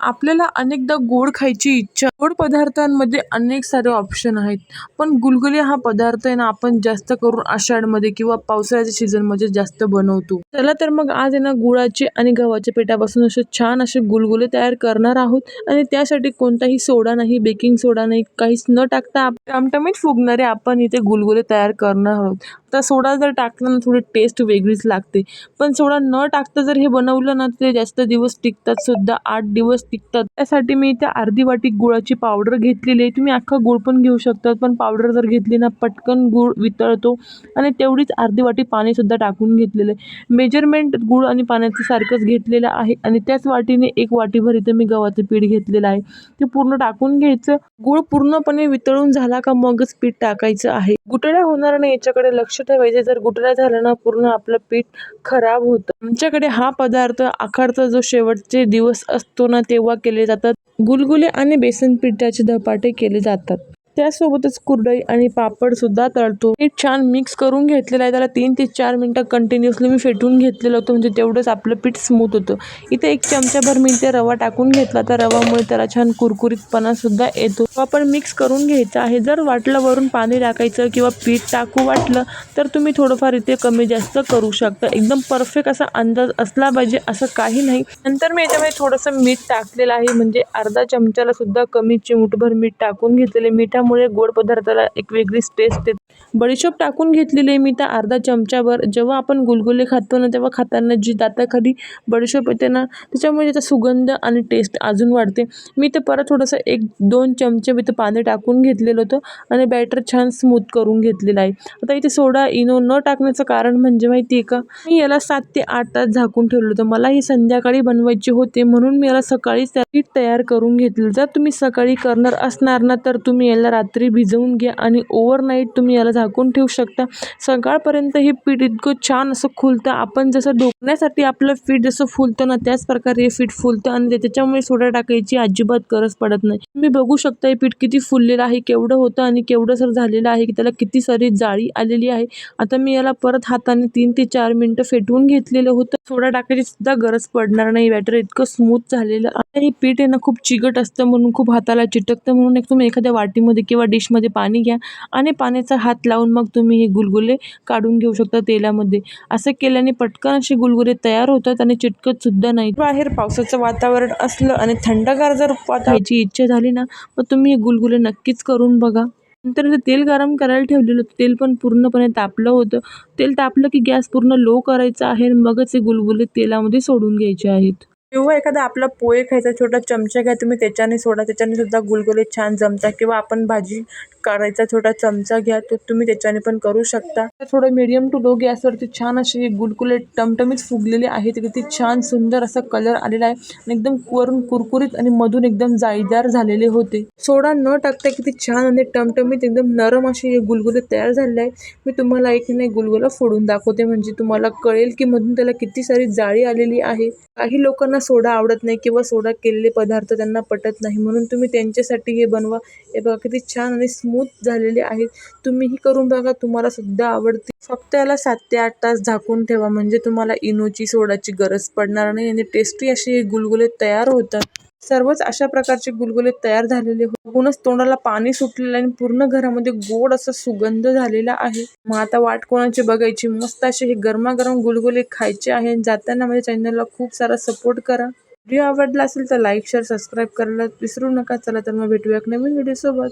आपल्याला अनेकदा गोड खायची इच्छा गोड पदार्थांमध्ये अनेक सारे ऑप्शन आहेत. पण गुलगुले हा पदार्थ आहे ना आपण जास्त करून आषाढमध्ये किंवा पावसाळ्याच्या सीझनमध्ये जास्त बनवतो. चला तर मग आज आहे ना गुळाचे आणि गव्हाच्या पिठापासून असे छान असे गुलगुले तयार करणार आहोत. आणि त्यासाठी कोणताही सोडा नाही बेकिंग सोडा नाही काहीच न टाकता टमटमीत फुगणारे आपण इथे गुलगुले तयार करणार आहोत. तर सोडा जर टाकला ना थोडी टेस्ट वेगळीच लागते. पण सोडा न टाकता जर हे बनवलं ना ते जास्त दिवस टिकतात सुद्धा आठ दिवस टिकतात. त्यासाठी मी इथे अर्धी वाटी गुळाची पावडर घेतलेली आहे. तुम्ही अख्खा गुळ पण घेऊ शकतात पण पावडर जर घेतली ना पटकन गुळ वितळतो. आणि तेवढीच अर्धी वाटी पाणीसुद्धा टाकून घेतलेलं आहे. मेजरमेंट गुळ आणि पाण्याचं सारखंच घेतलेलं आहे. आणि त्याच वाटीने एक वाटीभर इथे मी गव्हाचं पीठ घेतलेलं आहे. ते पूर्ण टाकून घ्यायचं. गुळ पूर्णपणे वितळून झाला का मगच पीठ टाकायचं आहे. गुटड्या होणार नाही याच्याकडे लक्ष ठेवायचे जर गुटळ्या झालं ना पूर्ण आपलं पीठ खराब होतं. आमच्याकडे हा पदार्थ आखाडचा जो शेवटचे दिवस असतो ना तेव्हा केले जातात. गुलगुले आणि बेसन पिठाचे धपाटे केले जातात. त्यासोबतच कुरडई आणि पापड सुद्धा तळतो. हे छान मिक्स करून घेतलेलं आहे. त्याला तीन ते चार मिनटं कंटिन्युअसली मी फेटून घेतलेलं होतं. म्हणजे तेवढंच आपलं पीठ स्मूथ होतं. इथे एक चमचाभर मी ते रवा टाकून घेतला तर रवामुळे त्याला छान कुरकुरीतपणा सुद्धा येतो. आपण मिक्स करून घ्यायचा आहे. जर वाटलं वरून पाणी टाकायचं किंवा पीठ टाकू वाटलं तर तुम्ही थोडंफार इथे कमी जास्त करू शकता. एकदम परफेक्ट असा अंदाज असला पाहिजे असं काही नाही. नंतर मी याच्यामध्ये थोडंसं मीठ टाकलेलं आहे. म्हणजे अर्धा चमच्याला सुद्धा कमी चिमूटभर मीठ टाकून घेतलेले त्यामुळे गोड पदार्थाला एक वेगळीच टेस्ट येते. बडीशोप टाकून घेतलेली आहे मी त्या अर्धा चमच्यावर जेव्हा आपण गुलगुले खातो ना तेव्हा खाताना जी दाताखाली बडीशोप येते ना त्याच्यामुळे त्याचा सुगंध आणि टेस्ट अजून वाढते. मी ते परत थोडंसं एक दोन चमचे मी ते पाणी टाकून घेतलेलं होतं आणि बॅटर छान स्मूथ करून घेतलेलं आहे. आता इथे सोडा इनो न टाकण्याचं कारण म्हणजे माहिती आहे का? मी याला सात ते आठ तास झाकून ठेवलं होतं. मला ही संध्याकाळी बनवायची होते म्हणून मी याला सकाळीच त्या पीठ तयार करून घेतलं. जर तुम्ही सकाळी करणार असणार ना तर तुम्ही याला रात्री भिजवून घ्या आणि ओवरनाईट तुम्ही याला झाकून ठेवू शकता. सकाळपर्यंत हे पीठ इतकं छान असं फुलतं. आपण जसं ढोकण्यासाठी आपलं पीठ जसं फुलतं ना त्याच प्रकारे हे पीठ फुलतं आणि त्याच्यामुळे सोडा टाकायची अजिबात गरज पडत नाही. तुम्ही बघू शकता हे पीठ किती फुललेलं आहे केवढं होतं आणि केवढं सर झालेलं आहे की त्याला किती सारी जाळी आलेली आहे. आता मी याला परत हाताने तीन ते चार मिनटं फेटवून घेतलेलं होतं. सोडा टाकायची सुद्धा गरज पडणार नाही. बॅटर इतकं स्मूथ झालेलं आणि हे पीठ आहे ना खूप चिकट असतं म्हणून खूप हाताला चिटकतं म्हणून एक तुम्ही एखाद्या वाटीमध्ये किंवा डिशमध्ये पाणी घ्या आणि पाण्याचा हात लावून मग तुम्ही हे गुलगुले काढून घेऊ शकता तेलामध्ये. असं केल्याने पटकन असे गुलगुले तयार होतात आणि चिटकतसुद्धा नाही बाहेर पावसाचं वातावरण असलं आणि थंडगार जर खायची इच्छा झाली ना मग तुम्ही हे गुलगुले नक्कीच करून बघा. नंतर ते तेल गरम करायला ठेवलेलं होतं. तेल पण पूर्णपणे तापलं होतं. तेल तापलं की गॅस पूर्ण लो करायचा आहे मगच हे गुलगुले तेलामध्ये सोडून घ्यायचे आहेत. किंवा एखादा आपला पोहे खायचा छोटा चमचा घ्या तुम्ही त्याच्याने सोडा त्याच्याने सुद्धा गुलगुले छान जमतात किंवा आपण भाजी काढायचा छोटा चमचा घ्या तो तुम्ही त्याच्याने पण करू शकता. तर थोडं मीडियम टू लो गॅसवरती छान असे गुलगुले टमटमीत फुगलेले आहेत किती छान सुंदर असा कलर आलेला आहे. आणि एकदम वरून कुरकुरीत आणि मधून एकदम जाळीदार झालेले होते. सोडा न टाकता किती छान आणि टमटमीत एकदम नरम असे हे गुलगुले तयार झालेले आहे. मी तुम्हाला एक नाही गुलगुला फोडून दाखवते. म्हणजे तुम्हाला कळेल की मधून त्याला किती सारी जाळी आलेली आहे. काही लोकांना सोडा आवडत नाही किंवा सोडा केलेले पदार्थ त्यांना पटत नाही. म्हणून तुम्ही त्यांच्यासाठी हे बनवा. हे बघा किती छान आणि स्मूथ झालेले आहेत. तुम्हीही करून बघा तुम्हाला सुद्धा आवडते फक्त याला सात ते आठ तास झाकून ठेवा म्हणजे तुम्हाला इनोची सोडाची गरज पडणार नाही आणि टेस्टी अशी हे गुलगुले तयार होतात. सर्वच अशा प्रकारचे गुलगुले तयार झालेले होऊनच बघूनच तोंडाला पाणी सुटलेलं आहे आणि पूर्ण घरामध्ये गोड असा सुगंध झालेला आहे. मग आता वाट कोणाची बघायची? मस्त असे हे गरमागरम गुलगुले खायचे आहे जाताना माझ्या चॅनलला खूप सारा सपोर्ट करा. व्हिडिओ आवडला असेल तर लाईक शेअर सबस्क्राईब करायला विसरू नका. चला तर मग भेटूया एक नवीन व्हिडिओसोबत